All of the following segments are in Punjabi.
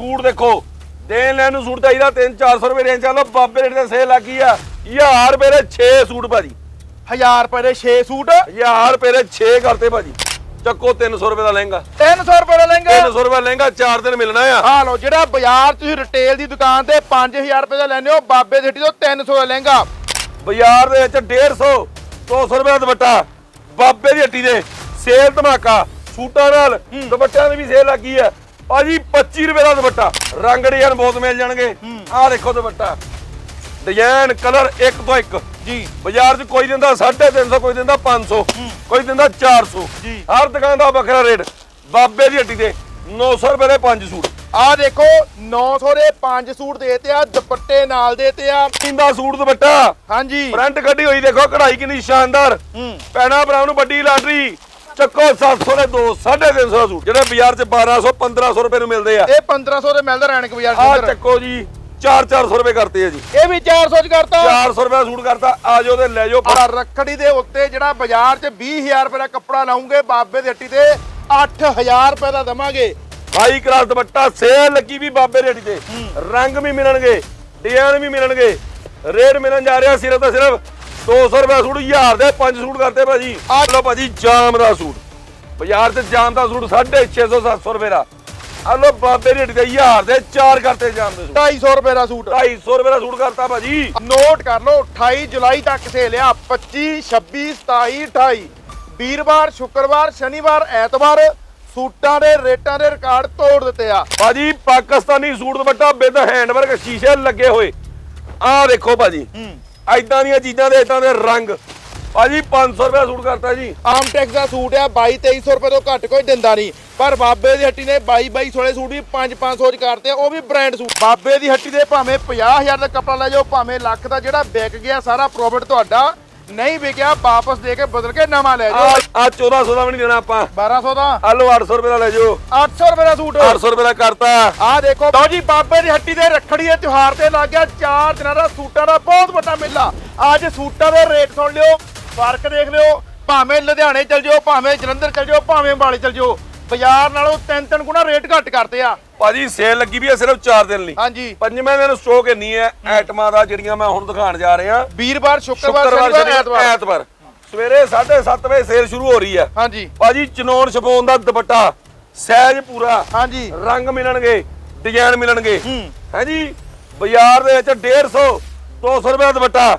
ਸੂਟ ਦੇਖੋ। ਦੇਣ ਲੈਣ ਨੂੰ ਸੂਟ ਚਾਹੀਦਾ 3-400 ਰੁਪਏ ਰੇਂਜ ਚੱਲੋ ਬਾਬੇ ਰੇਟ ਤੇ ਸੇਲ ਲੱਗੀ ਆ। 1000 ਰੁਪਏ ਦੇ 6 ਸੂਟ ਭਾਜੀ। 1000 ਰੁਪਏ ਦੇ 6 ਸੂਟ? 1000 ਰੁਪਏ ਦੇ 6 ਕਰਤੇ ਭਾਜੀ। ਚੱਕੋ 300 ਰੁਪਏ ਦਾ ਲਹਿੰਗਾ। 300 ਰੁਪਏ ਦਾ ਲਹਿੰਗਾ? 300 ਰੁਪਏ ਲਹਿੰਗਾ 4 ਦਿਨ ਮਿਲਣਾ ਆ। ਆ ਲਓ ਜਿਹੜਾ ਬਾਜ਼ਾਰ ਤੁਸੀਂ ਰਿਟੇਲ ਦੀ ਦੁਕਾਨ ਤੇ 5000 ਰੁਪਏ ਦਾ ਲੈਂਦੇ ਹੋ ਬਾਬੇ ਦੀ ਹੱਟੀ ਤੋਂ 300 ਦਾ ਲਹਿੰਗਾ। ਬਾਜ਼ਾਰ ਦੇ ਵਿੱਚ 150 200 ਰੁਪਏ ਦਾ ਦੁਪੱਟਾ ਬਾਬੇ ਦੀ ਹੱਟੀ ਦੇ। ਸੇਲ ਧਮਾਕਾ ਸੂਟਾਂ ਨਾਲ ਦੁਪੱਟਿਆਂ ਦੀ ਵੀ ਸੇਲ ਲੱਗੀ ਹੈ ਭਾਜੀ 25 ਰੁਪਏ ਦਾ ਦੁਪੱਟਾ। ਰੰਗ ਡਿਜ਼ਾਈਨ ਬਹੁਤ ਮਿਲ ਜਾਣਗੇ। ਆਹ ਦੇਖੋ ਦੁਪੱਟਾ। ਡਿਜ਼ਾਈਨ ਕਲਰ ਇੱਕ ਤੋਂ ਇੱਕ। ਜੀ। ਬਾਜ਼ਾਰ 'ਚ ਕੋਈ ਦਿੰਦਾ 350 ਕੋਈ ਦਿੰਦਾ 500 ਕੋਈ ਦਿੰਦਾ 400 ਜੀ। ਹਰ ਦੁਕਾਨ ਦਾ ਵੱਖਰਾ ਰੇਟ। ਬਾਬੇ ਦੀ ਹੱਟੀ ਤੇ 900 ਰੁਪਏ ਦੇ ਪੰਜ ਸੂਟ। ਆ ਦੇਖੋ 900 ਦੇ 5 ਸੂਟ ਦੇਤੇ ਆ ਦੁਪੱਟੇ ਨਾਲ ਦੇਤੇ ਆ। ਕਿੰਦਾ ਸੂਟ ਦੁਪੱਟਾ। ਹਾਂਜੀ। ਫਰੰਟ ਕੱਢੀ ਹੋਈ ਦੇਖੋ ਕਢਾਈ ਕਿੰਨੀ ਸ਼ਾਨਦਾਰ। ਪੈਣਾ ਭਰਾ ਨੂੰ ਵੱਡੀ ਲਾਟਰੀ। ਚੱਕੋ 700 ਦੇ 2 350 ਦਾ ਸੂਟ ਜਿਹੜੇ ਬਾਜ਼ਾਰ 'ਚ 1200 1500 ਰੁਪਏ ਨੂੰ ਮਿਲਦੇ ਆ। ਇਹ 1500 ਦੇ ਮਿਲਦਾ ਰੈਣਕ ਬਾਜ਼ਾਰ ਦੇ ਅੰਦਰ। ਚੱਕੋ ਜੀ 4-400 ਰੁਪਏ ਕਰਤੇ ਆ ਜੀ। ਇਹ ਵੀ 400 ਚ ਕਰਤਾ। 400 ਰੁਪਏ ਦਾ ਸੂਟ ਕਰਤਾ ਆ ਜਾਓ ਤੇ ਲੈ ਜਾਓ। ਆ ਰੱਖੜੀ ਦੇ ਉੱਤੇ ਜਿਹੜਾ ਬਾਜ਼ਾਰ 'ਚ 20000 ਰੁਪਏ ਦਾ ਕੱਪੜਾ ਲਾਉਂਗੇ ਬਾਬੇ ਦੀ ਹੱਟੀ ਤੇ 8000 ਰੁਪਏ ਦਾ ਦਵਾਂਗੇ। ਬਾਈ ਕਰਾਸ ਦੁਪੱਟਾ ਸੇਲ ਲੱਗੀ ਵੀ ਬਾਬੇ ਰੇੜੀ ਤੇ। ਰੰਗ ਵੀ ਮਿਲਣਗੇ ਡਿਜ਼ਾਈਨ ਵੀ ਮਿਲਣਗੇ ਰੇਟ ਮਿਲਣ ਜਾ ਰਿਹਾ ਸਿਰਫ ਤਾਂ ਸਿਰਫ 200 ਰੁਪਏ ਦਾ ਸੂਟ 1000 ਦੇ ਪੰਜ ਸੂਟ ਕਰਤੇ ਭਾਜੀ। ਆ ਲਓ ਭਾਜੀ ਜਾਮ ਦਾ ਸੂਟ। ਬਾਜ਼ਾਰ 'ਚ ਜਾਮ ਦਾ ਸੂਟ 650 700 ਰੁਪਏ ਦਾ। ਆ ਲਓ ਬਾਬੇ ਰੇੜੀ ਤੇ 1000 ਦੇ ਚਾਰ ਕਰਤੇ ਜਾਮ ਦੇ ਸੂਟ। 250 ਰੁਪਏ ਦਾ ਸੂਟ। 250 ਰੁਪਏ ਦਾ ਸੂਟ ਕਰਤਾ ਭਾਜੀ। ਨੋਟ ਕਰ ਲਓ 28 ਜੁਲਾਈ ਤੱਕ ਸੇਲ ਆ 25 26 27 28 ਵੀਰਵਾਰ ਸ਼ੁੱਕਰਵਾਰ ਸ਼ਨੀਵਾਰ ਐਤਵਾਰ ਸੂਟਾਂ ਦੇ ਰੇਟਾਂ ਦੇ ਰਿਕਾਰਡ ਤੋੜ ਦਿੱਤੇ ਆ। ਭਾਜੀ Pakistani suit dupatta with handwork ਸ਼ੀਸ਼ੇ ਲੱਗੇ ਹੋਏ। ਆਹ ਦੇਖੋ ਭਾਜੀ। ਐਦਾਂ ਦੀਆਂ ਚੀਜ਼ਾਂ ਦੇ ਇਦਾਂ ਦੇ ਰੰਗ। ਭਾਜੀ 500 ਰੁਪਏ ਸੂਟ ਕਰਤਾ ਜੀ। ਆਮ ਟੈਕਸ ਦਾ ਸੂਟ ਆ 22 2300 ਰੁਪਏ ਤੋਂ ਘੱਟ ਕੋਈ ਦਿੰਦਾ ਨਹੀਂ। ਪਰ ਬਾਬੇ ਦੀ ਹੱਟੀ ਨੇ 22 2200 ਵਾਲੇ ਸੂਟ ਵੀ 5 500 ਚ ਕਰਤੇ ਉਹ ਵੀ ਬ੍ਰਾਂਡ ਸੂਟ। ਬਾਬੇ ਦੀ ਹੱਟੀ ਦੇ ਭਾਵੇਂ 50000 ਦਾ ਕੱਪੜਾ ਲੈ ਜਾਓ, ਭਾਵੇਂ ਲੱਖ ਦਾ, ਜਿਹੜਾ ਵਿਕ ਗਿਆ ਸਾਰਾ ਪ੍ਰੋਫਿਟ ਤੁਹਾਡਾ। ਨਹੀਂ ਵਿਕਿਆ ਵਾਪਸ ਦੇ ਕੇ ਬਦਲ ਕੇ ਨਵਾਂ ਲੈ ਜਾਓ। ਆ 1400 ਦਾ ਵੀ ਨਹੀਂ ਦੇਣਾ ਆਪਾਂ। 1200 ਦਾ? ਆ ਲਓ 800 ਰੁਪਏ ਦਾ ਲੈ ਜਾਓ। 800 ਰੁਪਏ ਦਾ ਸੂਟ। 800 ਰੁਪਏ ਦਾ ਕਰਤਾ। ਆ ਦੇਖੋ ਲਓ ਜੀ ਬਾਬੇ ਦੀ ਹੱਟੀ ਦੇ ਰੱਖੜੀ ਦੇ ਤਿਉਹਾਰ ਤੇ ਲੱਗ ਗਿਆ। ਚਾਰ ਦਿਨਾਂ ਦਾ ਸੂਟਾਂ ਦਾ ਬਹੁਤ ਵੱਡਾ ਮੇਲਾ। ਅੱਜ ਸੂਟਾਂ ਦੇ ਰੇਟ ਸੁਣ ਲਿਓ ਫ਼ਰਕ ਦੇਖ ਲਿਓ। ਭਾਵੇਂ ਲੁਧਿਆਣੇ ਚਲ ਜਾਓ ਭਾਵੇਂ ਜਲੰਧਰ ਚਲ ਜਾਓ ਭਾਵੇਂ ਅੰਬਾਲੇ ਚਲ ਜਾਓ। ਬਾਜ਼ਾਰ ਨਾਲੋਂ ਤਿੰਨ ਤਿੰਨ ਗੁਣਾ ਰੇਟ ਘੱਟ ਕਰਤੇ ਆ। ਭਾਜੀ ਸੇਲ ਲੱਗੀ ਵੀ ਹੈ ਸਿਰਫ 4 ਦਿਨ ਲਈ। ਹਾਂਜੀ। ਪੰਜਵੇਂ ਦਿਨ ਸਟਾਕ ਇੰਨੀ ਹੈ। ਆਈਟਮਾਂ ਦਾ ਜਿਹੜੀਆਂ ਮੈਂ ਹੁਣ ਦਿਖਾਉਣ ਜਾ ਰਿਹਾ। ਵੀਰਵਾਰ ਸ਼ੁੱਕਰਵਾਰ ਸ਼ਨੀਵਾਰ ਐਤਵਾਰ। ਸਵੇਰੇ 7:30 ਵਜੇ ਸੇਲ ਸ਼ੁਰੂ ਹੋ ਰਹੀ ਹੈ ਹਾਂਜੀ। ਭਾਜੀ ਚਨੋਨ ਸ਼ਫੋਨ ਦਾ ਦੁਪੱਟਾ ਸਾਈਜ਼ ਪੂਰਾ। ਹਾਂਜੀ। ਰੰਗ ਮਿਲਣਗੇ ਡਿਜ਼ਾਈਨ ਮਿਲਣਗੇ। ਹੂੰ। ਹੈ ਜੀ? ਬਾਜ਼ਾਰ ਦੇ ਵਿੱਚ 150 200 ਰੁਪਏ ਦਾ ਦੁਪੱਟਾ।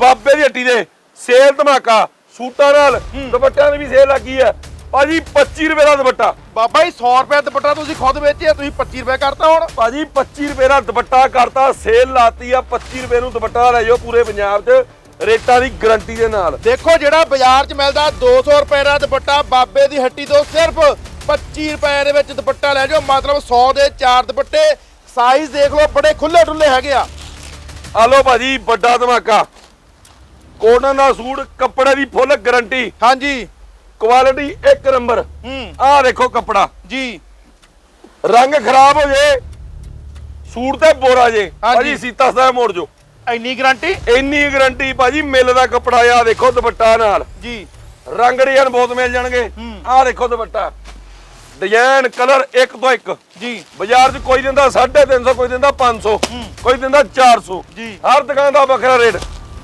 ਬਾਬੇ ਦੀ ਹੱਟੀ ਦੇ ਸੇਲ ਧਮਾਕਾ। ਸੂਟਾਂ ਨਾਲ ਦੁਪੱਟਿਆਂ ਦੀ ਵੀ ਸੇਲ ਲੱਗੀ ਹੈ ਭਾਜੀ 25 ਰੁਪਏ ਦਾ ਦੁਪੱਟਾ। ਬਾਬਾ ਜੀ 100 ਰੁਪਏ ਦੁਪੱਟਾ ਤੁਸੀਂ ਖੁਦ ਵੇਚਿਆ ਤੁਸੀਂ 25 ਰੁਪਏ ਕਰਤਾ ਹੁਣ। ਭਾਜੀ 25 ਰੁਪਏ ਦਾ ਦੁਪੱਟਾ ਕਰਤਾ ਸੇਲ ਲਾਤੀ ਆ 25 ਰੁਪਏ ਨੂੰ ਦੁਪੱਟਾ ਲੈ ਜਾਓ ਪੂਰੇ ਪੰਜਾਬ 'ਚ ਰੇਟਾਂ ਦੀ ਗਾਰੰਟੀ ਦੇ ਨਾਲ। ਦੇਖੋ ਜਿਹੜਾ ਬਾਜ਼ਾਰ 'ਚ ਮਿਲਦਾ 200 ਰੁਪਏ ਦਾ ਦੁਪੱਟਾ ਬਾਬੇ ਦੀ ਹੱਟੀ ਤੋਂ ਸਿਰਫ 25 ਰੁਪਏ ਦੇ ਵਿੱਚ ਦੁਪੱਟਾ ਲੈ ਜਾਓ ਮਤਲਬ 100 ਦੇ 4 ਦੁਪੱਟੇ ਸਾਈਜ਼ ਦੇਖ ਲਓ ਬੜੇ ਖੁੱਲੇ ਡੁੱਲੇ ਹੈਗੇ ਆ। ਆ ਲਓ ਭਾਜੀ ਵੱਡਾ ਧਮਾਕਾ। ਕੋਟਨ ਦਾ ਸੂਟ ਕੱਪੜੇ ਦੀ ਫੁੱਲ ਗਾਰੰਟੀ। ਹਾਂਜੀ। ਕੁਆਲਿਟੀ 1 ਨੰਬਰ ਹੂੰ। ਆਹ ਦੇਖੋ ਕੱਪੜਾ। ਜੀ। ਰੰਗ ਖਰਾਬ ਹੋ ਜੇ ਸੂਟ ਤੇ ਬੋਰਾ ਜੇ। ਭਾਜੀ ਸੀਤਾ ਸਾਹਿਬ ਮੋੜ ਜੋ। ਇੰਨੀ ਗਾਰੰਟੀ ਇੰਨੀ ਗਾਰੰਟੀ ਭਾਜੀ ਮਿਲ ਦਾ ਕੱਪੜਾ ਆ ਦੇਖੋ ਦੁਪੱਟਾ ਨਾਲ। ਜੀ। ਰੰਗ ਡਿਜ਼ਾਈਨ ਬਹੁਤ ਮਿਲ ਜਾਣਗੇ। ਆਹ ਦੇਖੋ ਦੁਪੱਟਾ। ਡਿਜ਼ਾਈਨ ਕਲਰ ਇੱਕ ਤੋਂ ਇੱਕ। ਜੀ। ਬਾਜ਼ਾਰ 'ਚ ਕੋਈ ਦਿੰਦਾ 350 ਕੋਈ ਦਿੰਦਾ 500 ਕੋਈ ਦਿੰਦਾ 400 ਜੀ। ਹਰ ਦੁਕਾਨ ਦਾ ਵੱਖਰਾ ਰੇਟ।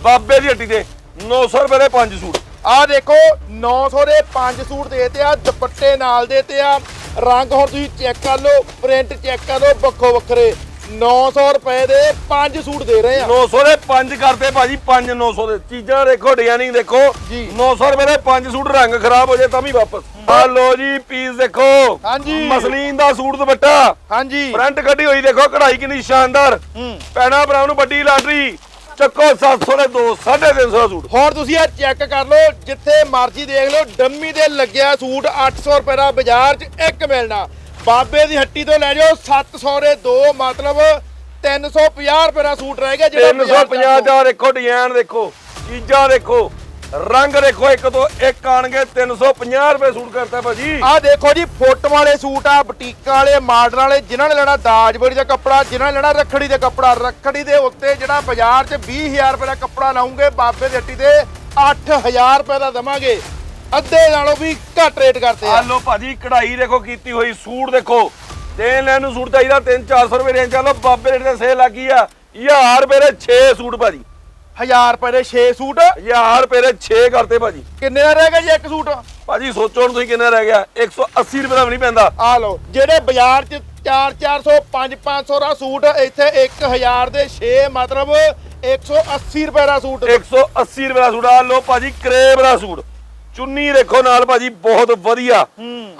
ਬਾਬੇ ਦੀ ਹੱਟੀ ਤੇ 900 ਰੁਪਏ ਦੇ ਪੰਜ ਸੂਟ। ਆ ਦੇਖੋ 900 ਦੇ 5 ਸੂਟ ਦੇਤੇ ਆ ਦੁਪੱਟੇ ਨਾਲ ਦੇਤੇ ਆ। ਰੰਗ ਹੁਣ ਤੁਸੀਂ ਚੈੱਕ ਕਰ ਲਓ ਪ੍ਰਿੰਟ ਚੈੱਕ ਕਰ ਲਓ ਵੱਖੋ ਵੱਖਰੇ। 900 ਰੁਪਏ ਦੇ 5 ਸੂਟ ਦੇ ਰਹੇ ਆ। 900 ਦੇ ਪੰਜ ਕਰਤੇ ਭਾਜੀ 5 900 ਦੇ। ਚੀਜ਼ਾਂ ਦੇਖੋ ਡਿਜ਼ਾਈਨਿੰਗ ਦੇਖੋ। ਜੀ। 900 ਰੁਪਏ ਦੇ ਪੰਜ ਸੂਟ ਰੰਗ ਖਰਾਬ ਹੋ ਜਾਏ ਤਾਂ ਵੀ ਵਾਪਸ। ਆ ਲੋ ਜੀ ਪੀਸ ਦੇਖੋ। ਹਾਂਜੀ। ਮਸਲੀਨ ਦਾ ਸੂਟ ਦੁਪੱਟਾ। ਹਾਂਜੀ। ਫਰੰਟ ਕੱਢੀ ਹੋਈ ਦੇਖੋ ਕਢਾਈ ਕਿੰਨੀ ਸ਼ਾਨਦਾਰ। ਹੂੰ। ਪੈਣਾ ਭਰਾ ਨੂੰ ਵੱਡੀ ਲਾਟਰੀ। ਚੱਕੋ 700 ਦੇ 2 350 ਦਾ ਸੂਟ। ਹੁਣ ਤੁਸੀਂ ਇਹ ਚੈੱਕ ਕਰ ਲਓ ਜਿੱਥੇ ਮਰਜ਼ੀ ਦੇਖ ਲਓ ਡੰਮੀ ਦੇ ਲੱਗਿਆ ਸੂਟ 800 ਰੁਪਏ ਦਾ ਬਾਜ਼ਾਰ 'ਚ ਇੱਕ ਮਿਲਣਾ। ਬਾਬੇ ਦੀ ਹੱਟੀ ਤੋਂ ਲੈ ਜਾਓ 700 ਦੇ ਦੋ ਮਤਲਬ 350 ਰੁਪਏ ਦਾ ਸੂਟ ਰਹੇਗਾ ਜਿਹੜਾ ਬਾਜ਼ਾਰ 'ਚ 350 ਦਾ ਦੇਖੋ ਡਿਜ਼ਾਈਨ ਦੇਖੋ ਚੀਜ਼ਾਂ ਦੇਖੋ। ਰੰਗ ਦੇਖੋ ਇੱਕ ਤੋਂ ਇੱਕ ਆਣਗੇ 350 ਰੁਪਏ ਸੂਟ ਕਰਤਾ ਭਾਜੀ। ਆਹ ਦੇਖੋ ਜੀ ਫੋਟੋ ਵਾਲੇ ਸੂਟ ਆ ਬੁਟੀਕਾਂ ਵਾਲੇ ਮਾਡਲ ਵਾਲੇ ਜਿਨ੍ਹਾਂ ਨੇ ਲੈਣਾ ਦਾਜਬੜੀ ਦਾ ਕੱਪੜਾ ਜਿਨ੍ਹਾਂ ਨੇ ਲੈਣਾ ਰੱਖੜੀ ਦੇ ਕੱਪੜਾ। ਰੱਖੜੀ ਦੇ ਉੱਤੇ ਜਿਹੜਾ ਬਾਜ਼ਾਰ 'ਚ 20000 ਰੁਪਏ ਦਾ ਕੱਪੜਾ ਲਾਉਂਗੇ ਬਾਬੇ ਦੀ ਹੱਟੀ ਤੇ 8000 ਰੁਪਏ ਦਾ ਦਵਾਂਗੇ। ਅੱਧੇ ਨਾਲੋਂ ਵੀ ਘੱਟ ਰੇਟ ਕਰਤੇ ਆ। ਆ ਲੋ ਭਾਜੀ ਕਢਾਈ ਦੇਖੋ ਕੀਤੀ ਹੋਈ ਸੂਟ ਦੇਖੋ। ਦੇਣ ਲੈਣ ਨੂੰ ਸੂਟ ਚਾਹੀਦਾ 3-400 ਰੁਪਏ ਰੇਂਜ ਚੱਲੋ ਬਾਬੇ ਰੇਟ ਤੇ ਸੇਲ ਲੱਗੀ ਆ। 1000 ਰੁਪਏ ਦੇ 6 ਸੂਟ ਭਾਜੀ। 1000 ਰੁਪਏ ਦੇ 6 ਸੂਟ। 1000 ਰੁਪਏ ਦੇ 6 ਕਰਤੇ ਭਾਜੀ। ਕਿੰਨੇ ਦਾ ਰਹਿ ਗਿਆ ਜੀ ਇੱਕ ਸੂਟ? ਭਾਜੀ ਸੋਚੋ ਹੁਣ ਤੁਸੀਂ ਕਿੰਨਾ ਰਹਿ ਗਿਆ। 180 ਰੁਪਏ ਦਾ ਵੀ ਨਹੀਂ ਪੈਂਦਾ। ਆ ਲਓ ਜਿਹੜੇ ਬਾਜ਼ਾਰ 'ਚ 4 400 5 500 ਦਾ ਸੂਟ ਇੱਥੇ 1000 ਦੇ 6 ਮਤਲਬ 180 ਰੁਪਏ ਦਾ ਸੂਟ। 180 ਰੁਪਏ ਦਾ ਸੂਟ। ਆ ਲੋ ਭਾਜੀ ਕਰੇਬ ਦਾ ਸੂਟ। ਚੁੰਨੀ ਦੇਖੋ ਨਾਲ ਭਾਜੀ ਬਹੁਤ ਵਧੀਆ।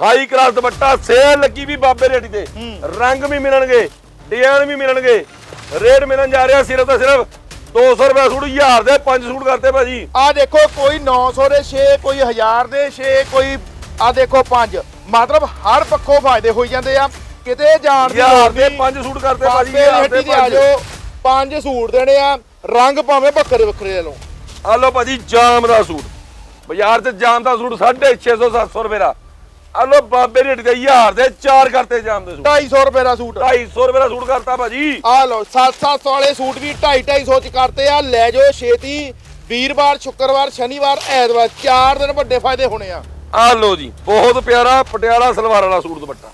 ਹਾਈ ਕਲਾਸ ਦੁਪੱਟਾ ਸੇਲ ਲੱਗੀ ਵੀ ਬਾਬੇ ਰੇਟੀ ਤੇ। ਰੰਗ ਵੀ ਮਿਲਣਗੇ ਡਿਜ਼ਾਈਨ ਵੀ ਮਿਲਣਗੇ। ਰੇਟ ਮਿਲਣ ਜਾ ਰਿਹਾ ਸਿਰਫ ਤੇ ਸਿਰਫ 200 ਰੁਪਏ ਸੂਟ 1000 ਦੇ ਪੰਜ ਸੂਟ ਕਰਤੇ ਭਾਜੀ। ਆ ਦੇਖੋ ਕੋਈ 900 ਦੇ 6 ਕੋਈ 1000 ਦੇ 6 ਕੋਈ ਆ ਦੇਖੋ 5 ਮਤਲਬ ਹਰ ਪੱਖੋਂ ਫਾਇਦੇ ਹੋਈ ਜਾਂਦੇ ਆ। ਕਿਤੇ ਜਾਣ ਦੀ 1000 ਲੋੜ ਦੇ ਨਹੀਂ। ਪੰਜ ਸੂਟ ਕਰਤੇ ਭਾਜੀ ਬਾਬੇ ਦੀ 1000 ਹੱਟੀ ਦੇ ਤੇ ਆ ਜਾਓ ਪੰਜ ਸੂਟ ਦੇਣੇ ਆ। ਰੰਗ ਭਾਵੇਂ ਵੱਖਰੇ ਵੱਖਰੇ ਲੈ ਲਓ। ਆ ਲੋ ਭਾਜੀ ਜਾਮ ਦਾ ਸੂਟ। ਬਾਜ਼ਾਰ 'ਚ ਜਾਮ ਦਾ ਸੂਟ 650 700 ਰੁਪਏ ਦਾ। ਆ ਲੋ ਬਾਬੇ ਰੇਟ ਦੇ 1000 ਦੇ ਚਾਰ ਕਰਤੇ ਜਾਮ ਦੇ ਸੂਟ। 250 ਰੁਪਏ ਦਾ ਸੂਟ। 250 ਰੁਪਏ ਦਾ ਸੂਟ ਕਰਤਾ ਭਾਜੀ। ਆ ਲਓ 7-700 ਵਾਲੇ ਸੂਟ ਵੀ 2.5-250 ਚ ਕਰਤੇ ਆ। ਲੈ ਜਾਓ ਛੇਤੀ। ਵੀਰਵਾਰ ਸ਼ੁੱਕਰਵਾਰ ਸ਼ਨੀਵਾਰ ਐਤਵਾਰ ਚਾਰ ਦਿਨ ਵੱਡੇ ਫਾਇਦੇ ਹੋਣੇ ਆ। ਆ ਲੋ ਜੀ ਬਹੁਤ ਪਿਆਰਾ ਪਟਿਆਲਾ ਸਲਵਾਰ ਵਾਲਾ ਸੂਟ ਦੁਪੱਟਾ।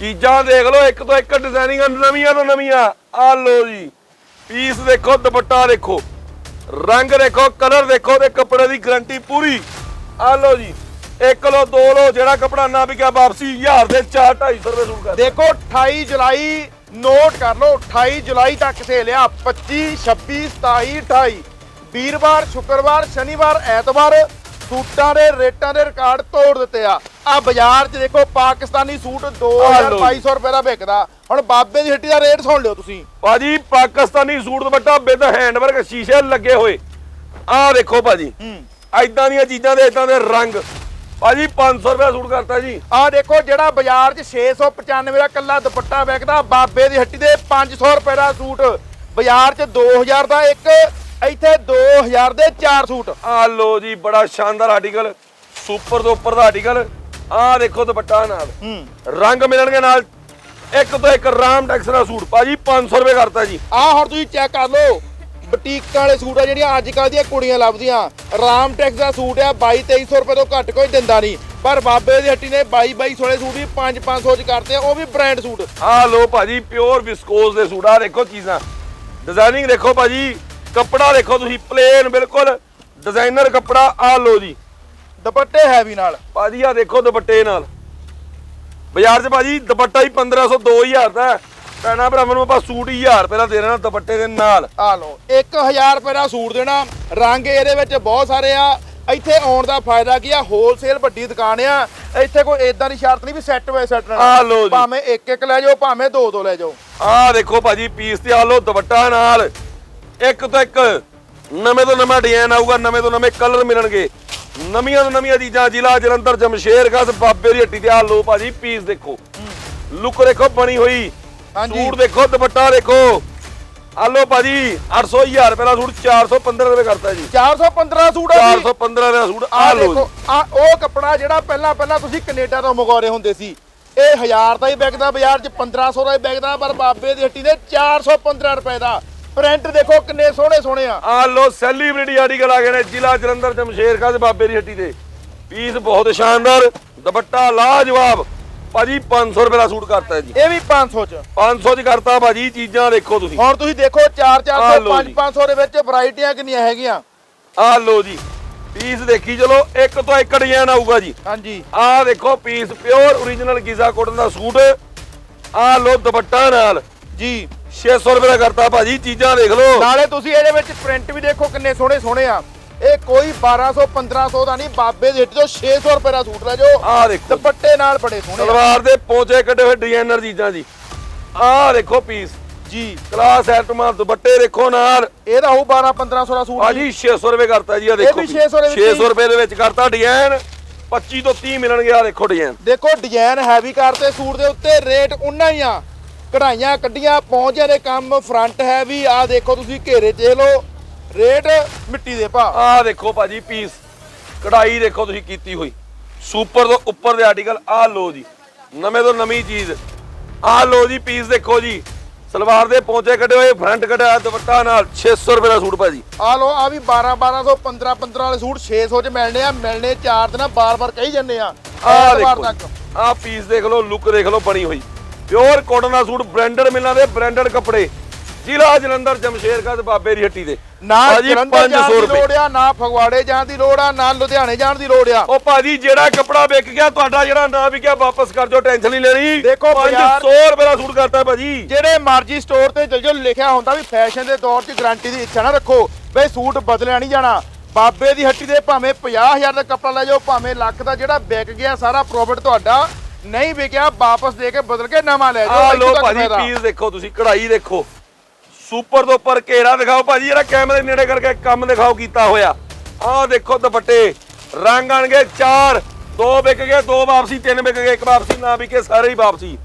ਚੀਜ਼ਾਂ ਦੇਖ ਲਓ ਇੱਕ ਤੋਂ ਇੱਕ ਡਿਜ਼ਾਈਨਿੰਗ ਨਵੀਆਂ ਤੋਂ ਨਵੀਆਂ। ਆ ਲੋ ਜੀ ਪੀਸ ਦੇਖੋ ਦੁਪੱਟਾ ਦੇਖੋ। ਰੰਗ ਦੇਖੋ ਕਲਰ ਦੇਖੋ ਤੇ ਕੱਪੜੇ ਦੀ ਗਾਰੰਟੀ ਪੂਰੀ। ਆ ਲੋ ਜੀ ਇੱਕ ਲੋ ਦੋ ਲੋ ਜਿਹੜਾ ਕੱਪੜਾ ਨਾ ਵਿਕਿਆ ਵਾਪਸੀ 1000 ਦੇ 4 250 ਰੁਪਏ ਸੂਟ ਕਰ ਦੇਖੋ 28 ਜੁਲਾਈ ਨੋਟ ਕਰ ਲਓ 28 ਜੁਲਾਈ ਤੱਕ ਸੇਲ ਆ 25 26 27 28 ਵੀਰਵਾਰ ਸ਼ੁੱਕਰਵਾਰ ਸ਼ਨੀਵਾਰ ਐਤਵਾਰ ਸੂਟਾਂ ਦੇ ਰੇਟਾਂ ਦੇ ਰਿਕਾਰਡ ਤੋੜ ਦਿੱਤੇ ਆ। ਆ ਬਾਜ਼ਾਰ 'ਚ ਦੇਖੋ ਪਾਕਿਸਤਾਨੀ ਸੂਟ ਆਹ ਲਓ ਜੀ। 2200 ਰੁਪਏ ਦਾ ਵਿਕਦਾ। ਹੁਣ ਬਾਬੇ ਦੀ ਹੱਟੀ ਦਾ ਰੇਟ ਸੁਣ ਲਿਓ ਤੁਸੀਂ। ਭਾਜੀ Pakistani suit dupatta with handwork ਸ਼ੀਸ਼ੇ ਲੱਗੇ ਹੋਏ। ਆਹ ਦੇਖੋ ਭਾਜੀ ਹੂੰ। ਐਦਾਂ ਦੀਆਂ ਚੀਜ਼ਾਂ ਦੇ ਐਦਾਂ ਦੇ ਰੰਗ। ਭਾਜੀ 500 ਰੁਪਏ ਸੂਟ ਕਰਤਾ ਜੀ। ਆ ਦੇਖੋ ਜਿਹੜਾ ਬਾਜ਼ਾਰ 'ਚ 695 ਦਾ ਕੱਲਾ ਦੁਪੱਟਾ ਵਿਕਦਾ ਬਾਬੇ ਦੀ ਹੱਟੀ ਦੇ 500 ਰੁਪਏ ਦਾ ਸੂਟ। ਬਾਜ਼ਾਰ 'ਚ 2000 ਦਾ ਇੱਕ ਇੱਥੇ 2000 ਦੇ ਚਾਰ ਸੂਟ। ਆ ਲੋ ਜੀ ਬੜਾ ਸ਼ਾਨਦਾਰ ਆਰਟੀਕਲ ਸੁਪਰ ਤੋਂ ਉੱਪਰ ਦਾ ਆਰਟੀਕਲ ਆ ਦੇਖੋ ਦੁਪੱਟਾ ਨਾਲ। ਰੰਗ ਮਿਲਣਗੇ ਨਾਲ। ਇੱਕ ਤੋਂ ਇੱਕ ਰਾਮ ਟੈਕਸ ਦਾ ਸੂਟ। ਭਾਜੀ 500 ਰੁਪਏ ਕਰਤਾ ਜੀ। ਆ ਹੁਣ ਤੁਸੀਂ ਚੈੱਕ ਕਰ ਲਓ। ਬੁਟੀਕਾਂ ਵਾਲੇ ਸੂਟ ਆ ਜਿਹੜੀਆਂ ਅੱਜ ਕੱਲ੍ਹ ਦੀਆਂ ਕੁੜੀਆਂ ਲੱਭਦੀਆਂ। ਰਾਮ ਟੈਕਸ ਦਾ ਸੂਟ ਆ 22 2300 ਰੁਪਏ ਤੋਂ ਘੱਟ ਕੋਈ ਦਿੰਦਾ ਨਹੀਂ। ਪਰ ਬਾਬੇ ਦੀ ਹੱਟੀ ਨੇ 22 2200 ਦੇ ਸੂਟ ਵੀ 5 500 ਚ ਕਰਤੇ ਆ ਉਹ ਵੀ ਬ੍ਰਾਂਡ ਸੂਟ। ਆ ਲੋ ਭਾਜੀ ਪਿਓਰ ਵਿਸਕੋਸ ਦੇ ਸੂਟ ਆ ਦੇਖੋ ਚੀਜ਼ਾਂ। ਡਿਜ਼ਾਈਨਿੰਗ ਦੇਖੋ ਭਾਜੀ ਕੱਪੜਾ ਦੇਖੋ ਤੁਸੀਂ ਪਲੇਨ ਬਿਲਕੁਲ ਡਿਜ਼ਾਈਨਰ ਕੱਪੜਾ ਆ ਲੋ ਜੀ। ਦੁਪੱਟੇ ਹੈਵੀ ਨਾਲ। ਭਾਜੀ ਆ ਦੇਖੋ ਦੁਪੱਟੇ ਨਾਲ। ਬਾਜ਼ਾਰ 'ਚ ਭਾਜੀ ਦੁਪੱਟਾ ਹੀ 1500 2000 ਦਾ। ਭੈਣਾਂ ਭਰਾਵਾਂ ਨੂੰ ਆਪਾਂ ਸੂਟ ਹੀ 1000 ਰੁਪਏ ਦਾ ਦੇ ਹਾਂ ਦੁਪੱਟੇ ਦੇ ਨਾਲ। ਆ ਲਓ 1000 ਰੁਪਏ ਦਾ ਸੂਟ ਦੇਣਾ। ਰੰਗ ਇਹਦੇ ਵਿੱਚ ਬਹੁਤ ਸਾਰੇ ਆ। ਇੱਥੇ ਆਉਣ ਦਾ ਫਾਇਦਾ ਕੀ ਆ? ਹੋਲਸੇਲ ਵੱਡੀ ਦੁਕਾਨ ਆ। ਇੱਥੇ ਕੋਈ ਏਦਾਂ ਦੀ ਸ਼ਰਤ ਨਹੀਂ ਵੀ ਸੈੱਟ ਵੇ ਸੈੱਟ ਆ ਲਓ ਜੀ। ਭਾਵੇਂ ਇੱਕ ਇੱਕ ਲੈ ਜਾਓ ਭਾਵੇਂ ਦੋ ਦੋ ਲੈ ਜਾਓ। ਆਹ ਦੇਖੋ ਭਾਜੀ ਪੀਸ ਤੇ ਆ ਲੋ ਦੁਪੱਟਾ ਨਾਲ। ਇੱਕ ਤੋਂ ਇੱਕ ਨਵੇਂ ਤੋਂ ਨਵਾਂ ਡਿਜ਼ਾਈਨ ਆਊਗਾ ਨਵੇਂ ਤੋਂ ਨਵੇਂ ਕਲਰ ਮਿਲਣਗੇ। ਨਵੀਆਂ ਤੋਂ ਨਵੀਆਂ ਚੀਜ਼ਾਂ ਜ਼ਿਲ੍ਹਾ ਜਲੰਧਰ ਜਮਸ਼ੇਰਗੜ੍ਹ ਬਾਬੇ ਦੀ ਹੱਟੀ ਤੇ ਆ ਲੋ ਭਾਜੀ ਪੀਸ ਦੇਖੋ। ਲੁੱਕ ਦੇਖੋ ਬਣੀ ਹੋਈ। ਹਾਂਜੀ। ਸੂਟ ਦੇਖੋ ਦੁਪੱਟਾ ਦੇਖੋ। ਆ ਲੋ ਭਾਜੀ 800 1000 ਰੁਪਏ ਦਾ ਸੂਟ 415 ਰੁਪਏ ਕਰਤਾ ਜੀ। 415 ਸੂਟ ਆ ਜੀ। 415 ਰੁਪਏ ਦਾ ਸੂਟ ਆ ਲੋ ਦੇਖੋ ਆ ਉਹ ਕੱਪੜਾ ਜਿਹੜਾ ਪਹਿਲਾਂ ਪਹਿਲਾਂ ਤੁਸੀਂ ਕੈਨੇਡਾ ਤੋਂ ਮੰਗਵਾਰੇ ਹੁੰਦੇ ਸੀ। ਇਹ 1000 ਦਾ ਹੀ ਵਿਕਦਾ ਬਾਜ਼ਾਰ 'ਚ 1500 ਦਾ ਹੀ ਵਿਕਦਾ ਪਰ ਬਾਬੇ ਦੀ ਹੱਟੀ ਦੇ 415 ਰੁਪਏ ਦਾ। ਪ੍ਰਿੰਟ ਦੇਖੋ ਕਿੰਨੇ ਸੋਹਣੇ ਸੋਹਣੇ ਆ। ਆ ਲੋ ਸੈਲੀਬ੍ਰਿਟੀ ਆਰਟੀਕਲ ਆ ਗਏ ਨੇ ਜ਼ਿਲ੍ਹਾ ਜਲੰਧਰ ਜਮਸ਼ੇਰਗੜ੍ਹ ਬਾਬੇ ਦੀ ਹੱਟੀ ਤੇ ਪੀਸ ਬਹੁਤ ਸ਼ਾਨਦਾਰ ਦੁਪੱਟਾ ਲਾਜਵਾਬ। ਭਾਜੀ 500 ਰੁਪਏ ਦਾ ਸੂਟ ਕਰਤਾ ਜੀ। ਇਹ ਵੀ 500 ਚ। 500 ਚ ਕਰਤਾ ਭਾਜੀ ਚੀਜ਼ਾਂ ਦੇਖੋ ਤੁਸੀਂ। ਹੁਣ ਤੁਸੀਂ ਦੇਖੋ 4 400 ਆਹ ਲਓ 5 ਜੀ। 500 ਦੇ ਵਿੱਚ ਵੈਰਾਈਟੀਆਂ ਕਿੰਨੀਆਂ ਹੈਗੀਆਂ। ਆ ਲੋ ਜੀ ਪੀਸ ਦੇਖੀ ਚਲੋ ਇੱਕ ਤੋਂ ਇੱਕ ਡਿਜ਼ਾਈਨ ਆਊਗਾ ਜੀ। ਹਾਂਜੀ। ਆ ਦੇਖੋ piece pure origignal Giza cotton ਦਾ ਸੂਟ। ਆ ਲੋ ਦੁਪੱਟਾ ਨਾਲ। ਜੀ। 600 ਰੁਪਏ ਦਾ ਕਰਤਾ ਭਾਜੀ ਚੀਜ਼ਾਂ ਦੇਖ ਲਓ। ਨਾਲੇ ਤੁਸੀਂ ਇਹਦੇ ਵਿੱਚ ਪ੍ਰਿੰਟ ਵੀ ਦੇਖੋ ਕਿੰਨੇ ਸੋਹਣੇ ਸੋਹਣੇ ਆ। ਇਹ ਕੋਈ 1200 1500 ਦਾ ਨਹੀਂ ਬਾਬੇ ਦੇ ਹੱਟੀ ਤੋਂ 600 ਰੁਪਏ ਦਾ ਸੂਟ ਲੈ ਜਾਓ। ਆ ਦੇਖੋ। ਦੁਪੱਟੇ ਨਾਲ ਬੜੇ ਸੋਹਣੇ ਆ। ਸਲਵਾਰ ਦੇ ਪੋਚੇ ਕੱਢੇ ਹੋਏ ਡਿਜ਼ਾਈਨਰ ਚੀਜ਼ਾਂ ਜੀ। ਆ ਦੇਖੋ ਪੀਸ। ਜੀ। ਕਲਾਸ ਐਟਮਾਂ ਦੁਪੱਟੇ ਦੇਖੋ ਨਾਲ। ਇਹਦਾ ਹੋਊ 12 1500 ਦਾ ਸੂਟ। ਭਾਜੀ 600 ਰੁਪਏ ਕਰਤਾ ਜੀ ਆ ਦੇਖੋ ਵੀ 600 ਦੇ ਵਿੱਚ ਹੀ। 600 ਰੁਪਏ ਦੇ ਵਿੱਚ ਕਰਤਾ ਡਿਜ਼ਾਈਨ। 25 ਤੋਂ 30 ਮਿਲਣਗੇ ਆ ਦੇਖੋ ਡਿਜ਼ਾਈਨ। ਦੇਖੋ ਡਿਜ਼ਾਈਨ ਹੈਵੀ ਕਰਤੇ ਸੂਟ ਦੇ ਉੱਤੇ ਰੇਟ ਉਨਾ ਹੀ ਆ। ਕਢਾਈਆਂ ਕੱਢੀਆਂ ਪਹੁੰਚਿਆ ਦੇ ਕੰਮ ਫਰੰਟ ਹੈ ਵੀ ਆ ਦੇਖੋ ਤੁਸੀਂ ਘੇਰੇ ਚ ਲੋ ਰੇਟ ਮਿੱਟੀ ਦੇ ਭਾ ਆ ਦੇਖੋ ਭਾਜੀ ਪੀਸ ਕਢਾਈ ਦੇਖੋ ਤੁਸੀਂ ਕੀਤੀ ਹੋਈ। ਸੁਪਰ ਤੋਂ ਉੱਪਰ ਦੇ ਆਰਟੀਕਲ ਆ ਲੋ ਜੀ ਨਵੇਂ ਤੋਂ ਨਵੀਂ ਚੀਜ਼। ਆ ਲੋ ਜੀ ਪੀਸ ਦੇਖੋ ਜੀ ਸਲਵਾਰ ਦੇ ਪੌਂਚੇ ਕੱਢੇ ਹੋਏ ਫਰੰਟ ਕੱਢਿਆ ਦੁਪੱਟਾ ਨਾਲ 600 ਰੁਪਏ ਦਾ ਸੂਟ ਭਾਜੀ ਆ ਲੋ ਆ ਵੀ 12 1200 15 15 ਵਾਲੇ ਸੂਟ 600 ਚ ਮਿਲਣੇ ਆ ਮਿਲਣੇ ਚਾਰ ਦਿਨ ਬਾਰ-ਬਾਰ ਕਹੀ ਜੰਨੇ ਆ ਆ ਐਤਵਾਰ ਦੇਖੋ ਤੱਕ। ਆ ਪੀਸ ਦੇਖ ਲਓ ਲੁੱਕ ਦੇਖ ਲਓ ਬਣੀ ਹੋਈ। ਪਿਓਰ ਕਾਟਨ ਦਾ ਸੂਟ ਬ੍ਰਾਂਡਡ ਮਿਲਾਂ ਦੇ ਬ੍ਰਾਂਡਡ ਕੱਪੜੇ। ਜ਼ਿਲ੍ਹਾ ਜਲੰਧਰ ਜਮਸ਼ੇਰਗੜ੍ਹ ਬਾਬੇ ਦੀ ਹੱਟੀ ਦੇ। ਨਾ ਭਾਜੀ ਜਲੰਧਰ ਜਾਣ 500 ਦੀ ਲੋੜ ਆ ਨਾ ਫਗਵਾੜੇ ਜਾਣ ਦੀ ਲੋੜ ਆ ਨਾ ਲੁਧਿਆਣੇ ਜਾਣ ਦੀ ਲੋੜ ਆ। ਉਹ ਭਾਜੀ ਜਿਹੜਾ ਕੱਪੜਾ ਵਿਕ ਗਿਆ ਤੁਹਾਡਾ ਜਿਹੜਾ ਨਾ ਵਿਕਿਆ ਵਾਪਸ ਕਰ ਦਿਓ ਟੈਨਸ਼ਨ ਨਹੀਂ ਲੈਣੀ। ਦੇਖੋ ਬਾਜ਼ਾਰ- 500 ਰੁਪਏ ਦਾ ਸੂਟ ਕਰਤਾ ਭਾਜੀ। ਜਿਹੜੇ ਮਰਜ਼ੀ ਸਟੋਰ ਤੇ ਚਲ ਜੋ ਲਿਖਿਆ ਹੁੰਦਾ ਵੀ ਫੈਸ਼ਨ ਦੇ ਦੌਰ 'ਚ ਗਾਰੰਟੀ ਦੀ ਇੱਛਾ ਨਾ ਰੱਖੋ। ਬਈ ਸੂਟ ਬਦਲਿਆ ਨਹੀਂ ਜਾਣਾ। ਬਾਬੇ ਦੀ ਹੱਟੀ ਦੇ ਭਾਵੇਂ 50000 ਦਾ ਕੱਪੜਾ ਲੈ ਜਾਓ ਭਾਵੇਂ ਲੱਖ ਦਾ ਜਿਹੜਾ ਵਿਕ ਗਿਆ ਸਾਰਾ ਪ੍ਰੋਫਿਟ ਤੁਹਾਡਾ ਨਹੀਂ ਵਿਕਿਆ ਵਾਪਸ ਦੇ ਕੇ ਬਦਲ ਕੇ ਨਵਾਂ ਲੈ ਜਾਓ ਆ ਲੋ ਭਾਜੀ। ਪੀਸ ਦੇਖੋ ਤੁਸੀਂ ਕਢਾਈ ਦੇਖੋ। ਸੁਪਰ ਤੋਂ ਉੱਪਰ ਘੇਰਾ ਦਿਖਾਓ ਭਾਜੀ ਜਿਹੜਾ ਕੈਮਰੇ ਨੇੜੇ ਕਰਕੇ ਕੰਮ ਦਿਖਾਓ ਕੀਤਾ ਹੋਇਆ। ਆਹ ਦੇਖੋ ਦੁਪੱਟੇ ਰੰਗ ਆਣਗੇ ਚਾਰ ਦੋ ਵਿਕ ਗਏ ਦੋ ਵਾਪਸੀ ਤਿੰਨ ਵਿਕ ਗਏ ਇੱਕ ਵਾਪਸੀ ਨਾ ਵਿਕੇ ਸਾਰੇ ਹੀ ਵਾਪਸੀ।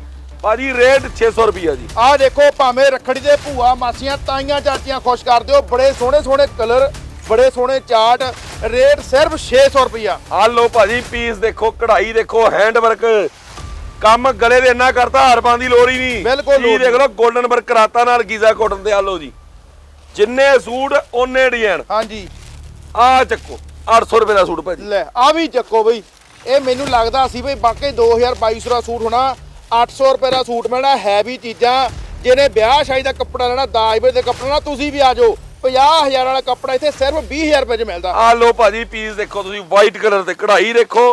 ਭਾਜੀ ਰੇਟ 600 ਰੁਪਿਆ ਜੀ। ਆਹ ਦੇਖੋ ਭਾਵੇਂ ਰੱਖੜੀ ਦੇ ਭੂਆ ਮਾਸੀਆਂ ਤਾਈਆਂ ਚਾਚੀਆਂ ਖੁਸ਼ ਕਰ ਦਿਓ ਬੜੇ ਸੋਹਣੇ ਸੋਹਣੇ ਕਲਰ ਬੜੇ ਸੋਹਣੇ ਚਾਰਟ ਰੇਟ ਸਿਰਫ 600 ਰੁਪਿਆ ਆ ਲੋ ਭਾਜੀ ਪੀਸ ਦੇਖੋ ਕਢਾਈ ਦੇਖੋ ਹੈਂਡ ਵਰਕ ਕੰਮ ਗਲੇ ਦੇ ਇੰਨਾ ਕਰਤਾ ਹਾਰ ਪਾਉਣ ਦੀ ਲੋੜ ਹੀ ਨਹੀਂ। ਬਿਲਕੁਲ ਲੋੜ ਦੇਖ ਲਓ 골ਡਨ ਵਰਕ ਕਰਾਤਾ ਨਾਲ ਗੀਜ਼ਾ ਕਾਟਨ ਦੇ ਆ ਲੋ ਜੀ। ਜਿੰਨੇ ਸੂਟ ਓਨੇ ਡਿਜ਼ਾਈਨ। ਹਾਂਜੀ। ਆ ਚੱਕੋ 800 ਰੁਪਏ ਦਾ ਸੂਟ ਭਾਜੀ। ਲੈ ਆ ਵੀ ਚੱਕੋ ਬਈ। ਇਹ ਮੈਨੂੰ ਲੱਗਦਾ ਸੀ ਬਈ ਬਾਕੀ 2022 ਦਾ ਸੂਟ ਹੋਣਾ 800 ਰੁਪਏ ਦਾ ਸੂਟ ਮਿਲਣਾ ਹੈਵੀ ਚੀਜ਼ਾਂ। ਜਿਹਨੇ ਵਿਆਹ ਸ਼ਾਦੀ ਦਾ ਕੱਪੜਾ ਲੈਣਾ ਦਾਜ ਦੇ ਕੱਪੜਾ ਲੈਣਾ ਤੁਸੀਂ ਵੀ ਆ ਜਾਓ। 50000 ਵਾਲਾ ਕੱਪੜਾ ਇੱਥੇ ਸਿਰਫ 20000 ਰੁਪਏ 'ਚ ਮਿਲਦਾ। ਆ ਲੋ ਭਾਜੀ ਪੀਸ ਦੇਖੋ ਤੁਸੀਂ ਵਾਈਟ ਕਲਰ ਤੇ ਕਢਾਈ ਦੇਖੋ।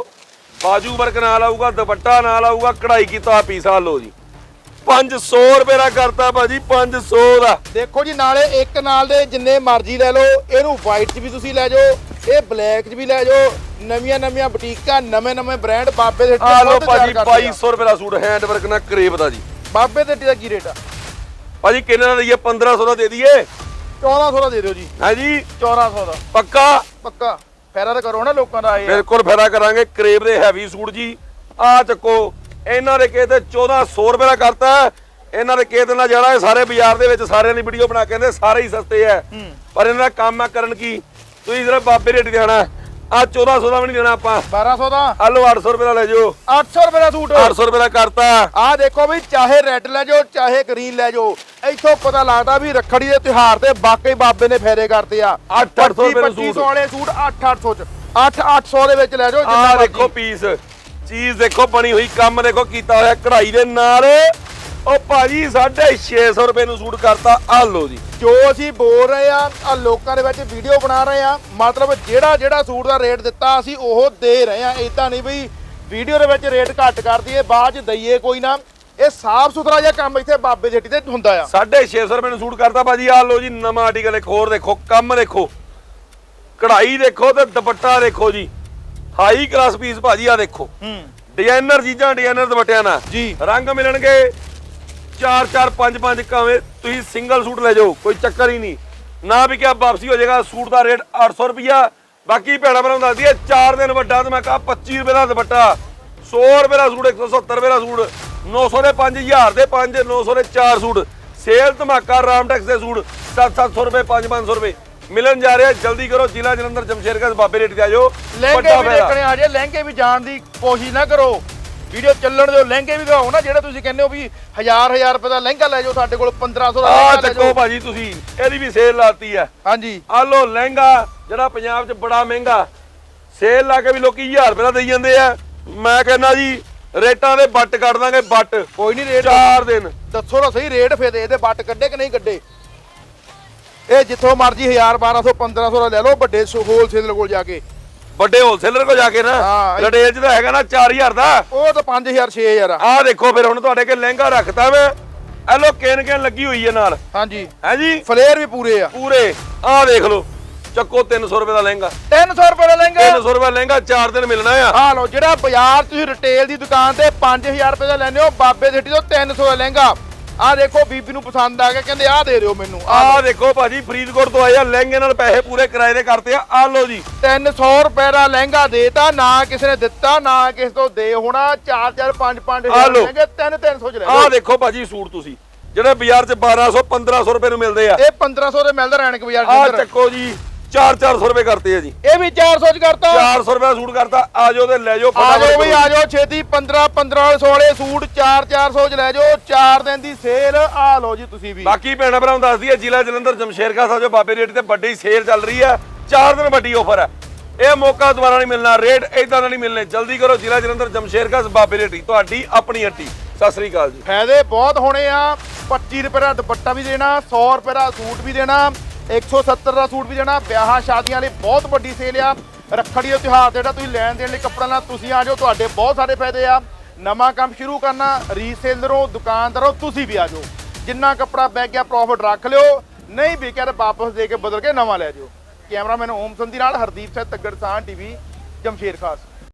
ਬਾਜੂ ਵਰਕ ਨਾਲ ਆਊਗਾ ਦੁਪੱਟਾ ਨਾਲ ਆਊਗਾ ਕਢਾਈ ਕੀਤਾ ਪੀਸ ਆ ਲੋ ਜੀ। 500 ਰੁਪਏ ਦਾ ਕਰਤਾ ਭਾਜੀ 500 ਦਾ। ਦੇਖੋ ਜੀ ਨਾਲੇ ਇੱਕ ਨਾਲ ਦੇ ਜਿੰਨੇ ਮਰਜ਼ੀ ਲੈ ਲਓ ਇਹਨੂੰ ਵਾਈਟ 'ਚ ਵੀ ਤੁਸੀਂ ਲੈ ਜਾਓ ਇਹ ਬਲੈਕ 'ਚ ਵੀ ਲੈ ਜਾਓ ਨਵੀਆਂ ਨਵੀਆਂ ਬੁਟੀਕਾਂ ਨਵੇਂ ਨਵੇਂ ਬ੍ਰਾਂਡ ਬਾਬੇ ਦੇ ਆ ਲੋ ਭਾਜੀ ਕਰਦੇ ਆ। 2200 ਰੁਪਏ ਦਾ ਸੂਟ ਹੈਂਡ ਵਰਕ ਨਾਲ ਕਰੇਪ ਦਾ ਜੀ। ਬਾਬੇ ਦੇ ਦਾ ਕੀ ਰੇਟ ਆ? ਭਾਜੀ ਕਿੰਨੇ ਦਾ ਦਈਏ? 1500 ਦਾ ਦੇ ਦਈਏ। 1400 ਦਾ ਦੇ ਦਿਓ ਜੀ। ਹੈ ਜੀ? 1400 ਦਾ। ਪੱਕਾ? ਪੱਕਾ। ਫੈਰਾ ਤਾਂ ਕਰੋ ਨਾ ਲੋਕਾਂ ਦਾ ਇਹ। ਬਿਲਕੁਲ ਫਾਇਦਾ ਕਰਾਂਗੇ। ਕਰੇਪ ਦੇ ਹੈਵੀ ਸੂਟ ਜੀ ਆ ਚੱਕੋ ਇਹਨਾਂ ਦੇ ਕਿਸੇ ਤੇ 1400 ਰੁਪਏ ਦਾ ਕਰਤਾ। ਇਹਨਾਂ ਦੇ ਕਿਸੇ ਤੇ ਨਾ ਜਾਣਾ ਇਹ ਸਾਰੇ ਬਾਜ਼ਾਰ ਦੇ ਵਿੱਚ ਸਾਰਿਆਂ ਦੀ ਵੀਡੀਓ ਬਣਾ ਕੇ ਕਹਿੰਦੇ ਸਾਰੇ ਹੀ ਸਸਤੇ ਆ ਪਰ ਇਹਨਾਂ ਦਾ ਕੰਮ ਆ ਕਰਨ ਕੀ। ਤੁਸੀਂ ਸਿਰਫ ਬਾਬੇ ਰੇਟ ਦੇਣਾ ਆ 1400 ਦਾ ਵੀ ਨਹੀਂ ਦੇਣਾ ਆਪਾਂ। 1200 ਦਾ? ਆ ਲਓ 800 ਰੁਪਏ ਦਾ ਲੈ ਜਾਓ। 800 ਰੁਪਏ ਦਾ ਸੂਟ। 800 ਰੁਪਏ ਦਾ ਕਰਤਾ। ਆਹ ਦੇਖੋ ਵੀ ਚਾਹੇ ਰੈੱਡ ਲੈ ਜਾਓ ਚਾਹੇ ਗ੍ਰੀਨ ਲੈ ਜਾਓ ਇੱਥੋਂ ਪਤਾ ਲੱਗਦਾ ਵੀ ਰੱਖੜੀ ਦੇ ਤਿਉਹਾਰ ਤੇ ਵਾਕਈ ਬਾਬੇ ਨੇ ਫੇਰੇ ਕਰਤੇ ਆ। 800 ਰੁਪਏ ਦਾ 2500 ਸੂਟ। ਵਾਲੇ ਸੂਟ 8-800 ਚ। 8-800 ਦੇ ਵਿੱਚ ਲੈ ਜਾਓ ਆ ਜਿੰਨਾ ਦੇਖੋ ਪੀਸ ਚੀਜ਼ ਦੇਖੋ ਬਣੀ ਹੋਈ ਕੰਮ ਦੇਖੋ ਕੀਤਾ ਹੋਇਆ ਕਢਾਈ ਦੇ ਨਾਲ। ਉਹ ਭਾਜੀ 650 ਰੁਪਏ ਨੂੰ ਸੂਟ ਕਰਤਾ ਆ ਲਓ ਜੀ। ਜੋ ਅਸੀਂ ਬੋਲ ਰਹੇ ਆ ਆ ਲੋਕਾਂ ਦੇ ਵਿੱਚ ਵੀਡੀਓ ਬਣਾ ਰਹੇ ਆ ਮਤਲਬ ਜਿਹੜਾ ਜਿਹੜਾ ਸੂਟ ਦਾ ਰੇਟ ਦਿੱਤਾ ਅਸੀਂ ਉਹ ਦੇ ਰਹੇ ਆ। ਇਦਾਂ ਨਹੀਂ ਵੀ ਵੀਡੀਓ ਦੇ ਵਿੱਚ ਰੇਟ ਘੱਟ ਕਰ ਦਈਏ ਬਾਅਦ ਚ ਦਈਏ ਕੋਈ ਨਾ। ਇਹ ਸਾਫ਼ ਸੁਥਰਾ ਜਿਹਾ ਕੰਮ ਇੱਥੇ ਬਾਬੇ ਹੱਟੀ ਤੇ ਹੁੰਦਾ ਆ। 650 ਰੁਪਏ ਨੂੰ ਸੂਟ ਕਰਤਾ ਭਾਜੀ ਆ ਲਓ ਜੀ ਨਵਾਂ ਆਰਟੀਕਲ ਇੱਕ ਹੋਰ ਦੇਖੋ ਕੰਮ ਦੇਖੋ। ਕਢਾਈ ਦੇਖੋ ਤੇ ਦੁਪੱਟਾ ਦੇਖੋ ਜੀ। ਹਾਈ ਕਲਾਸ ਪੀਸ ਭਾਜੀ ਆ ਦੇਖੋ। ਹੂੰ। ਡਿਜ਼ਾਈਨਰ ਚੀਜ਼ਾਂ ਡਿਜ਼ਾਈਨਰ ਦੁਪੱਟਿਆਂ ਨਾਲ। ਜੀ। ਰੰਗ ਮਿਲਣਗੇ 4 4 5 5 ਕਾਵੇਂ ਤੁਸੀਂ ਸਿੰਗਲ ਸੂਟ ਲੈ ਜਾਓ ਕੋਈ ਚੱਕਰ ਹੀ ਨਹੀਂ। ਨਾ ਵੀ ਕਿਆ ਵਾਪਸੀ ਹੋ ਜਾਏਗਾ ਸੂਟ ਦਾ ਰੇਟ 800 ਰੁਪਿਆ ਬਾਕੀ ਭੈਣਾ ਭਰਾ ਦੱਸਦੀ ਹੈ 4 ਦਿਨ ਵੱਡਾ ਤੇ ਮੈਂ ਕਹਾ 25 ਰੁਪਏ ਦਾ ਦੁਪੱਟਾ 100 ਰੁਪਏ ਦਾ ਸੂਟ 170 ਰੁਪਏ ਦਾ ਸੂਟ 900 ਦੇ 5000 ਦੇ 5 900 ਦੇ 4 ਸੂਟ। ਸੇਲ ਧਮਾਕਾ ਰਾਮਟੈਕਸ ਦੇ ਸੂਟ 7-700 ਰੁਪਏ 5-500 ਰੁਪਏ। ਮਿਲਣ ਜਾ ਰਿਹਾ ਜਲਦੀ ਕਰੋ ਜ਼ਿਲ੍ਹਾ ਜਲੰਧਰ ਜਮਸ਼ੇਰਗੰਜ ਬਾਬੇ ਰੇਟ ਤੇ ਆ ਜਾਓ। ਲਹਿੰਗੇ ਵੀ। ਦੇਖਣੇ ਆ ਜੇ ਲਹਿੰਗੇ ਵੀ ਜਾਣ ਦੀ ਕੋਸ਼ਿਸ਼ ਨਾ ਕਰੋ। ਵੀਡੀਓ ਚੱਲਣ ਦਿਓ ਲਹਿੰਗੇ ਵੀ ਗਾਓ ਨਾ ਜਿਹੜਾ ਤੁਸੀਂ ਕਹਿੰਦੇ ਹੋ ਵੀ ਹਜ਼ਾਰ ਹਜ਼ਾਰ ਰੁਪਏ ਦਾ ਲਹਿੰਗਾ ਲੈ ਜਾਓ ਸਾਡੇ ਕੋਲ 1500 ਦਾ ਆ ਲਹਿੰਗਾ ਲੈ ਚੱਕੋ ਜਾਓ। ਭਾਜੀ ਤੁਸੀਂ ਇਹਦੀ ਵੀ ਸੇਲ ਲਾਤੀ ਹੈ। ਹਾਂਜੀ। ਆ ਲੋ ਲਹਿੰਗਾ ਜਿਹੜਾ ਪੰਜਾਬ 'ਚ ਬੜਾ ਮਹਿੰਗਾ ਸੇਲ ਲਾ ਕੇ ਵੀ ਲੋਕੀ 1000 ਰੁਪਏ ਦਾ ਦੇਈ ਜਾਂਦੇ ਆ। ਮੈਂ ਕਹਿੰਦਾ ਜੀ ਰੇਟਾਂ ਦੇ ਬੱਟ ਕੱਢ ਦਾਂਗੇ ਬੱਟ ਕੋਈ ਨਹੀਂ ਰੇਟ 4 ਦਿਨ। ਦੱਸੋ ਤਾਂ ਸਹੀ ਰੇਟ ਫੇਰ ਇਹਦੇ ਬੱਟ ਕੱਢੇ ਕਿ ਨਹੀਂ ਕੱਢੇ? ਇਹ ਜਿੱਥੋਂ ਮਰਜ਼ੀ 1000 1200 1500 ਦਾ ਲੈ ਲਓ ਵੱਡੇ ਹੋਲਸੇਲਰ ਕੋਲ ਜਾ ਕੇ। ਵੱਡੇ ਹੋਲਸੇਲਰ ਕੋ ਜਾ ਕੇ ਨਾ ਹਾਂ, ਰਿਟੇਲ 'ਚ ਤਾਂ ਹੈਗਾ ਨਾ 4000 ਦਾ। ਉਹ ਤਾਂ 5000 6000 ਆ। ਆਹ ਦੇਖੋ ਫਿਰ ਹੁਣ ਤੁਹਾਡੇ ਕੇ ਲਹਿੰਗਾ ਰੱਖਤਾ ਮੈਂ। ਇਹ ਲੋ ਕੇਨ ਕੇਨ ਲੱਗੀ ਹੋਈ ਹੈ ਨਾਲ। ਹਾਂਜੀ। ਹੈ ਜੀ? ਫਲੇਅਰ ਵੀ ਪੂਰੇ ਆ। ਪੂਰੇ। ਆਹ ਦੇਖ ਲਓ। ਚੱਕੋ 300 ਰੁਪਏ ਦਾ ਲਹਿੰਗਾ। 300 ਰੁਪਏ ਦਾ ਲਹਿੰਗਾ। 300 ਰੁਪਏ ਲਹਿੰਗਾ 4 ਦਿਨ ਮਿਲਣਾ ਆ। ਆ ਲਓ ਜਿਹੜਾ ਬਾਜ਼ਾਰ ਤੁਸੀਂ ਰਿਟੇਲ ਦੀ ਦੁਕਾਨ ਤੇ 5000 ਰੁਪਏ ਦਾ ਲੈਂਦੇ ਹੋ ਬਾਬੇ ਹੱਟੀ ਤੋਂ 300 ਦਾ ਲਹਿੰਗਾ। ਆ ਦੇਖੋ ਬੀਬੀ ਨੂੰ ਪਸੰਦ ਆ ਗਿਆ ਕਹਿੰਦੇ ਆਹ ਦੇ ਦਿਓ ਮੈਨੂੰ। ਆਹ ਆਹ ਦੇਖੋ ਭਾਜੀ ਫਰੀਦਕੋਟ ਤੋਂ ਆਏ ਆ ਲਹਿੰਗੇ ਨਾਲ ਪੈਸੇ ਪੂਰੇ ਕਿਰਾਏ ਦੇ ਕਰਤੇ ਆ। ਆ ਲਓ ਜੀ। 300 ਰੁਪਏ ਦਾ ਲਹਿੰਗਾ ਦੇਤਾ ਨਾ ਕਿਸੇ ਨੇ ਦਿੱਤਾ ਨਾ ਕਿਸੇ ਤੋਂ ਦੇ ਹੋਣਾ। 4 4 5 5 ਆ ਲਓ। ਲਹਿੰਗੇ 3 300 ਚ ਲੈ ਆਹ ਲਓ। ਦੇਖੋ ਭਾਜੀ ਸੂਟ ਤੁਸੀਂ। ਜਿਹੜੇ ਬਾਜ਼ਾਰ 'ਚ 1200 1500 ਰੁਪਏ ਨੂੰ ਮਿਲਦੇ ਆ। ਇਹ 1500 ਦੇ ਮਿਲਦਾ ਰੈਣਕ ਬਾਜ਼ਾਰ ਦੇ ਆਹ ਅੰਦਰ। ਚੱਕੋ ਜੀ। 4-400 ਰੁਪਏ ਕਰਤੇ ਆ ਜੀ। ਇਹ ਵੀ 400 ਚ ਕਰਤਾ। 400 ਰੁਪਏ ਸੂਟ ਕਰਤਾ ਆ ਜਾਓ ਤੇ ਲੈ ਜਾਓ ਆ ਜਾਓ ਬਈ ਆ ਜਾਓ ਛੇਤੀ 15 15 16 ਸੂਟ 4 400 ਚ ਲੈ ਜਾਓ 4 ਦਿਨ ਦੀ ਸੇਲ ਆ ਲਓ ਜੀ ਤੁਸੀਂ ਵੀ। ਬਾਕੀ ਭੈਣਾਂ ਭਰਾਵਾਂ ਦੱਸਦੀ ਹੈ ਜ਼ਿਲ੍ਹਾ ਜਲੰਧਰ ਜਮਸ਼ੇਰਕਾ ਸਾਹਿਬ ਜੋ ਬਾਬੇ ਰੇਟ ਤੇ ਵੱਡੀ ਸੇਲ ਚੱਲ ਰਹੀ ਹੈ 4 ਦਿਨ ਵੱਡੀ ਆਫਰ ਹੈ ਇਹ ਮੌਕਾ ਦੁਬਾਰਾ ਨਹੀਂ ਮਿਲਣਾ ਰੇਟ ਇਦਾਂ ਦਾ ਨਹੀਂ ਮਿਲਣੇ। ਜਲਦੀ ਕਰੋ ਜ਼ਿਲ੍ਹਾ ਜਲੰਧਰ ਜਮਸ਼ੇਰਕਾ ਬਾਬੇ ਰੇਟੀ ਤੁਹਾਡੀ ਆਪਣੀ ਹੱਟੀ। ਸਤਿ ਸ੍ਰੀ ਅਕਾਲ ਜੀ। ਫਾਇਦੇ ਬਹੁਤ ਹੋਣੇ ਆ 25 ਰੁਪਏ ਦਾ ਦੁਪੱਟਾ ਵੀ ਦੇਣਾ 100 ਰੁਪਏ ਦਾ ਸੂਟ ਵੀ ਦੇਣਾ। 170 ਦਾ ਸੂਟ ਵੀ ਦੇਣਾ, ਵਿਆਹਾਂ ਸ਼ਾਦੀਆਂ ਲਈ ਬਹੁਤ ਵੱਡੀ ਸੇਲ ਆ। ਰੱਖੜੀ ਦਾ ਤਿਉਹਾਰ ਜਿਹੜਾ ਤੁਸੀਂ ਲੈਣ ਦੇਣ ਲਈ ਕੱਪੜਾ ਨਾਲ ਤੁਸੀਂ ਆ ਜਾਓ, ਤੁਹਾਡੇ ਬਹੁਤ ਸਾਰੇ ਫਾਇਦੇ ਆ। ਨਵਾਂ ਕੰਮ ਸ਼ੁਰੂ ਕਰਨਾ ਰੀਸੇਲਰੋ ਦੁਕਾਨਦਾਰੋ ਤੁਸੀਂ ਵੀ ਆ ਜਾਓ। ਜਿੰਨਾ ਕੱਪੜਾ ਬੈਗ ਗਿਆ ਪ੍ਰੋਫਿਟ ਰੱਖ ਲਿਓ, ਨਹੀਂ ਵਿਕਿਆ ਤਾਂ ਵਾਪਸ ਦੇ ਕੇ ਬਦਲ ਕੇ ਨਵਾਂ ਲੈ ਜਾਓ। ਕੈਮਰਾਮੈਨ ਓਮ ਸੰਧੀ ਨਾਲ ਹਰਦੀਪ ਸਿੰਘ ਤੱਗੜਸਾਨ ਟੀਵੀ, ਜਮਸ਼ੇਰ ਖਾਸ।